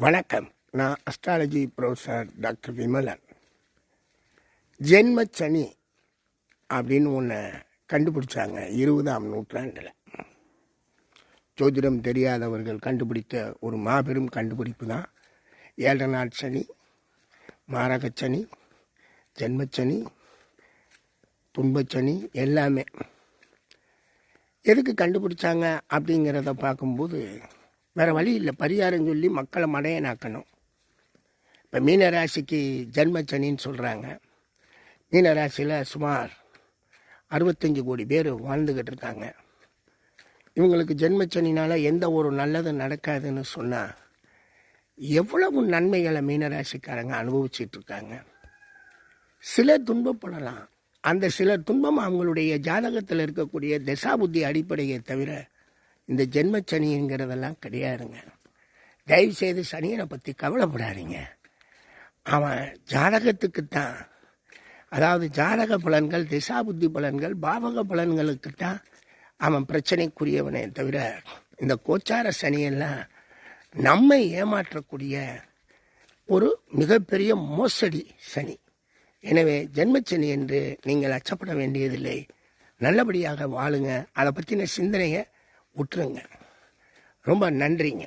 வணக்கம். நான் astrology professor doctor Vimalan. ஜென்மச்சனி அப்படின்னு ஒன்று கண்டுபிடிச்சாங்க இருபதாம் நூற்றாண்டில். ஜோதிடம் தெரியாதவர்கள் கண்டுபிடித்த ஒரு மாபெரும் கண்டுபிடிப்பு தான். ஏழை நாள் சனி மாரகச்சனி ஜென்மச்சனி துன்பச்சனி எல்லாமே. எதுக்கு கண்டுபிடிச்சாங்க அப்படிங்கிறத பார்க்கும்போது வேறு வழி இல்லை. பரிகாரம் சொல்லி மக்களை மடையனாக்கணும். இப்போ மீனராசிக்கு ஜென்மச்சனின்னு சொல்கிறாங்க மீனராசியில் சுமார் அறுபத்தஞ்சு கோடி பேர் வாழ்ந்துக்கிட்டு இருக்காங்க. இவங்களுக்கு ஜென்மச்சனினால் எந்த ஒரு நல்லதும் நடக்காதுன்னு சொன்னால் எவ்வளவு நன்மைகளை மீனராசிக்காரங்க அனுபவிச்சிட்ருக்காங்க சிலர் துன்பப்படலாம். அந்த சிலர் துன்பம் அவங்களுடைய ஜாதகத்தில் இருக்கக்கூடிய தசாபுத்தி அடிப்படையை தவிர இந்த ஜென்ம சனிங்கிறதெல்லாம் கிடையாதுங்க. தயவு செய்து சனியனை பற்றி கவலைப்படாதீங்க. அவன் ஜாதகத்துக்கு தான் அதாவது ஜாதக பலன்கள் திசாபுத்தி பலன்கள் பாவக பலன்களுக்கு தான் அவன் பிரச்சனைக்குரியவனே தவிர இந்த கோச்சார சனியெல்லாம் நம்மை ஏமாற்றக்கூடிய ஒரு மிகப்பெரிய மோசடி சனி. எனவே ஜென்மச்சனி என்று நீங்கள் அச்சப்பட வேண்டியதில்லை. நல்லபடியாக வாழுங்க. அதை பற்றின சிந்தனையை விட்டுருங்க. ரொம்ப நன்றிங்க.